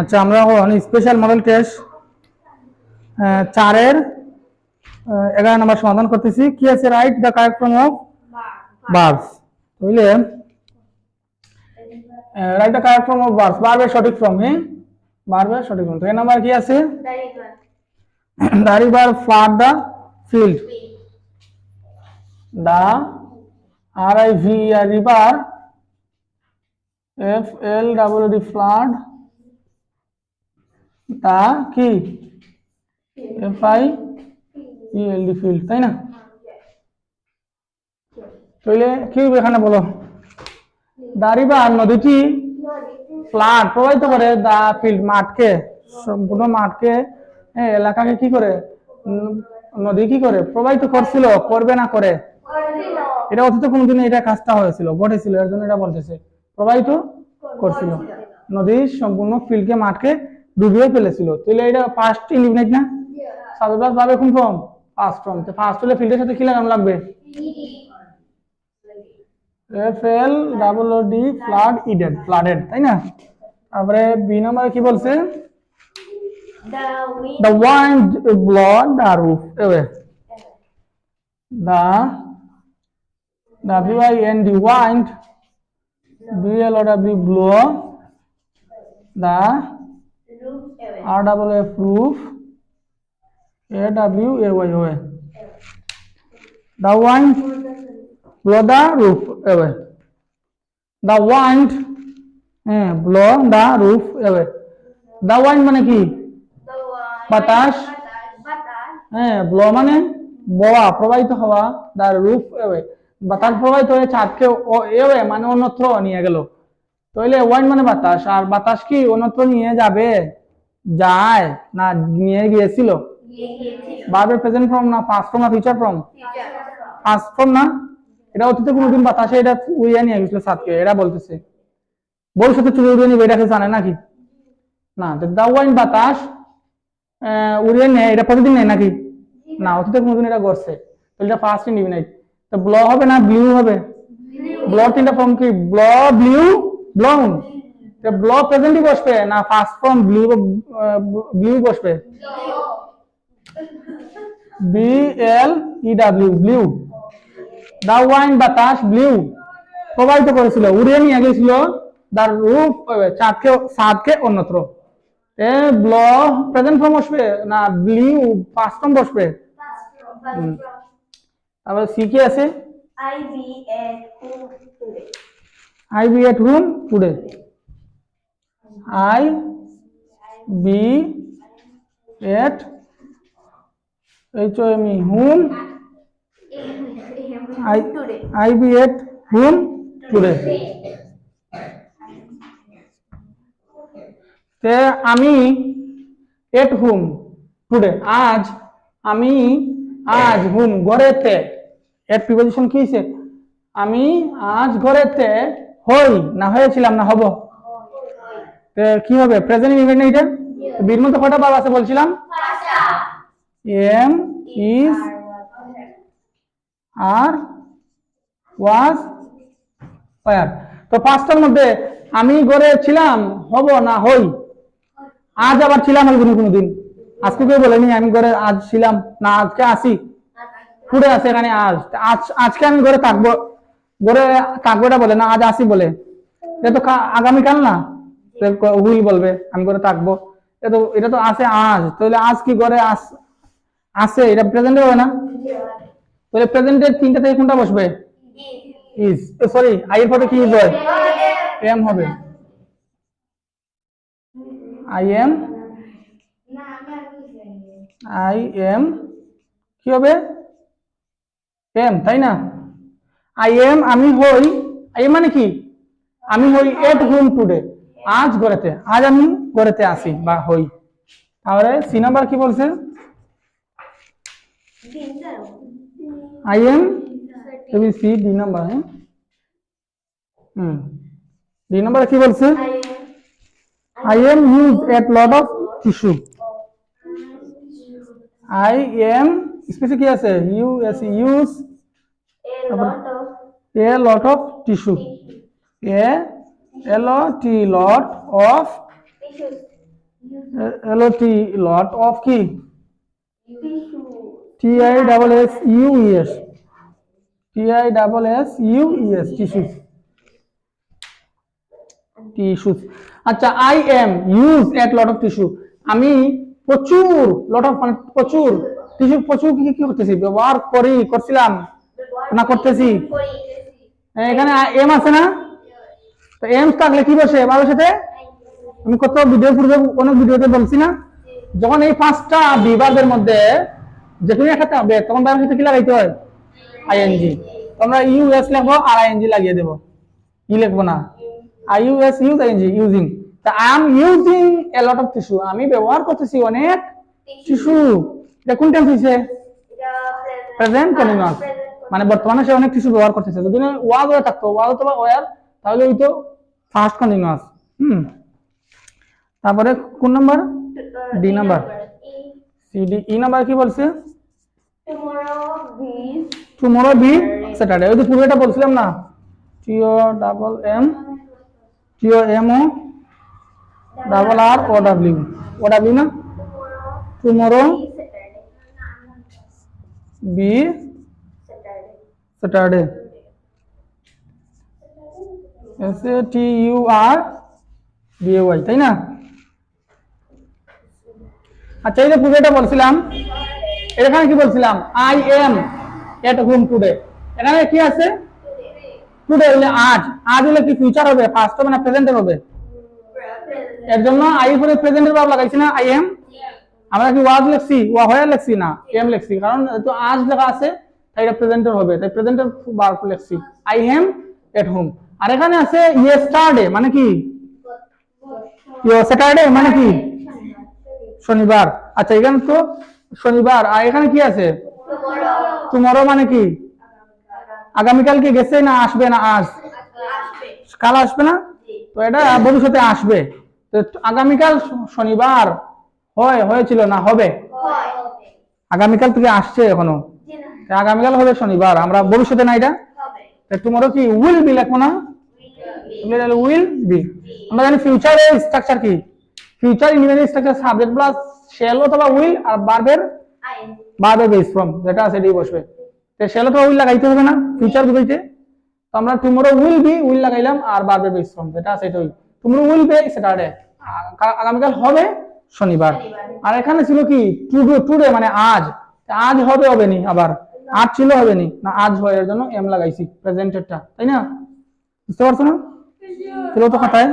আচ্ছা আমরা এখন স্পেশাল মডেল টেস্ট চারের এগারো নম্বর সমাধান করতেছি। কি আছে? Write the correct form of verbs বুঝলে? Write the correct form of verbs বার্বের সঠিক ফর্ম হ্যাঁ? বার্বের সঠিক ফর্ম তো এই নাম্বার কি আছে? The river flood the field the R I V R river F L double D flood তা কি? F I E L D field তাই না? তাহলে কি হবে এখানে বলো? দারিবার নদীটি ফ্লাড প্রবাহিত করে দা ফিল্ড মাঠকে, সম্পূর্ণ মাঠকে এলাকাকে কি করে? নদী কি করে? প্রবাহিত করছিল, করবে না করে? এটা অতীত কোনোদিন এটা কাজটা হয়েছিল, ঘটেছিল, এর জন্য এটা বলতেছে। প্রবাহিত করছিল। নদী সম্পূর্ণ ফিল্ডকে মাঠকে ডুবিয়ে ফেলেছিল। তাহলে এটা ফার্স্ট ইলিমিনেট না? সাবজেক্ট ভাবে কোন ফর্ম ফার্স্ট ফর্ম তো ফার্স্ট হলে ফিল্ডের সাথে কি লাগানো লাগবে? F L double O D flood ইডেড flooded তাই না? তারপরে বি নম্বরে কি বলছে? The wind blood the roof away. The, w i n d, wind, b l o w blow the R double A proof A W A Y হবে the wind blow the roof away the wind হ্যাঁ blow the roof away the wind মানে কি? বাতাস? হ্যাঁ ব্ল মানে বওয়া প্রবাহিত হওয়া দা roof away বাতাস প্রবাহিত হয়ে ছাদকে ও এভে মানে অন্যত্র নিয়ে গেল। তাইলে ওয়াইন মানে বাতাস, আর বাতাস কি অন্যত্র নিয়ে যাবে? যায় না নিয়ে গিয়েছিল? বারবার প্রেজেন্ট ফর্ম না পাস্ট ফর্ম না ফিউচার ফর্ম পাস্ট ফর্ম না? এটা অতীতে কোনোদিন বাতাসে এটা উড়িয়ে নিয়ে গেছিল ছাদকে এটা বলতেছে। ভবিষ্যতে চুরি উড়িয়ে নিবে, এটাকে জানে নাকি? না দা ওয়াইন বাতাস উড়িয়ে নেয়, এটা প্রতিদিন নেয় নাকি? না, অতীতে কোনোদিন এটা করছে তো এটা ফার্স্ট ইন্ডিপেন্ডেন্ট তো ব্ল হবে না ব্লু হবে? ব্ল তিনটা ফর্ম কি? ব্ল ব্লু তো ব্ল প্রেজেন্টই বসবে না ফার্স্ট ফর্ম ব্লু ব্লু বসবে? B L E W blew the wind বাতাস ব্লু প্রবাহিত করেছিল উড়িয়ে নিয়ে গেছিল তার রূপ চাঁদকে সাদকে অন্যত্র। এ ব্ল প্রেজেন্ট ফর্ম বসবে না ব্লিউ পাস্ট ফর্ম বসবে? তারপরে সি কি আছে? At home today. I be at home today I be at H O M E home I I be at home today তে আমি এট হুম টুডে আজ আমি, আজ হুম ঘরেতে. এর প্রিপোজিশন কি হয়েছে আমি আজ ঘরেতে হই, না হয়েছিলাম, না হব। কি হবে? প্রেজেন্ট ইভেন্ট এটা? বীর মধ্যে কটা বার আছে বলছিলাম? Am is are was were তো পাঁচটার মধ্যে আমি ঘরে ছিলাম, হব না হই? আজ আবার ছিলাম আমি কোনো কোনোদিন আজকে কেউ বলেনি, আমি ঘরে আজ ছিলাম, না আজকে আসি। পুরে আছে এখানে আজ। আজ, আজকে আমি ঘরে থাকব। থাকব এটা বলে, না, আজ আসি বলে। এটা তো আগামীকাল না? হুইল বলবে, আমি করে থাকব। এটা তো এটা তো আছে আজ। তাহলে আজ কি করে আস, আসে? এটা প্রেজেন্টে হবে না? তাহলে প্রেজেন্টের তিনটা থেকে কোনটা বসবে? ইজ সরি আই এর পরে কি হয়? এম হবে। আই এম আই এম কি হবে? এম তাই না? আই এম আমি হই আই এম মানে কি? আমি হই এট হোম টুডে আজ গড়েতে আজ আমি গড়েতে আসি বা হই। তাহলে সি নাম্বার কি বলছে? আই এম তুমি সি ডি নাম্বার হ্যাঁ? হুম। ডি নাম্বার কি বলছে? I am used at lot of tissue. I am specific কি আছে? U S use a lot of tissue A L T lot of. L T lot of কি. T I double S U S T I double S U S tissues tissues আচ্ছা I am use at lot of tissue আমি প্রচুর lot of মানে প্রচুর tissue প্রচুর কি কি করতেছি? ব্যবহার করি, করছিলাম, না করতেছি? এখানে এম আছে না? তো এম থাকলে কি বসে? ভালোর সাথে? আমি কত ভিডিও পূর্বে অনেক ভিডিওতে বলছি না? যখন এই পাঁচটা বিভাগের মধ্যে যে কোনো একটা হবে তখন তার সাথে কি লাগাইতে হয়? আইএনজি তোমরা ইউএস লিখব আর আইএনজি লাগিয়ে দেবো। ই লিখব না? I US use ING using তা I am using a lot of tissue আমি ব্যবহার করতেছি অনেক টিস্যু এটা কোন টেন্স হইছে? প্রেজেন্ট কন্টিনিউয়াস মানে বর্তমানে সে অনেক কিছু ব্যবহার করতেছে। যদি ওয়াজ হয়ে থাকতো ওয়াজ অথবা ওয়ার, তাহলে হইতো ফার্স্ট কন্টিনিউয়াস হুম। তারপরে কোন number D number C D E number কি বলছে? টুমরো বি স্যাটারডে ওই তো পূর্বেটা বলছিলাম না? T O double M T O M O double R O W O W না? Tomorrow be. Saturday S A T U R B A Y তাই না? আচ্ছা এই যে পূর্বেটা বলছিলাম এখানে কি বলছিলাম? I am at home today এখানে কি আছে? টুডে হলে আজ। আজ হলে কি ফিউচার হবে? পাস্ট হবে না প্রেজেন্ট হবে? এর জন্য আই পরে প্রেজেন্টের ভাব লাগাইছি না আই এম আমরা কি ওয়াজ লিখছি? ওয়া হয়ে লিখছি না? এম লিখছি। কারণ তো আজ লেখা আছে তাই এটা প্রেজেন্টের হবে তাই প্রেজেন্টের বার লিখছি আই এম এট হোম আর এখানে আছে ইয়েস্টারডে মানে কি? স্যাটারডে মানে কি? শনিবার। আচ্ছা এখানে তো শনিবার। আর এখানে কি আছে. টুমরো মানে কি? আগামীকাল কি গেছে না আসবে না আজ? কাল আসবে না? তো এটা ভবিষ্যতে আসবে। তো আগামীকাল শনিবার হয় হয়েছিল না হবে? আগামীকাল থেকে আসছে এখনও? আগামীকাল হবে শনিবার আমরা ভবিষ্যতে না এটা? টুমরো কি উইল বি লিখব না? উইল বি আমরা জানি ফিউচারের স্ট্রাকচার কি? ফিউচার ইংরেজি স্ট্রাকচার সাবজেক্ট প্লাস শেল অথবা উইল আর বার্বের বার্বের বেস ফ্রম যেটা আছে এটাই বসবে। তো শেল অথবা উইল লাগাইতে হবে না ফিউচার বুঝাইতে তো আমরা টুমরো উইল বি উইল লাগাইলাম আর বার্বের বেস ফ্রম যেটা আছে এটাই। টুমরো উইল বি স্যাটারডে আগামীকাল হবে শনিবার। আর এখানে ছিল কি টুডে টুডে মানে আজ। আজ হবে হবে নি আবার। আজ ছিল হবে নি? না আজ হয় এর জন্য এম লাগাইছি প্রেজেন্টেডটা তাই না? বুঝতে পারছ না? ছিল তো খাতায়?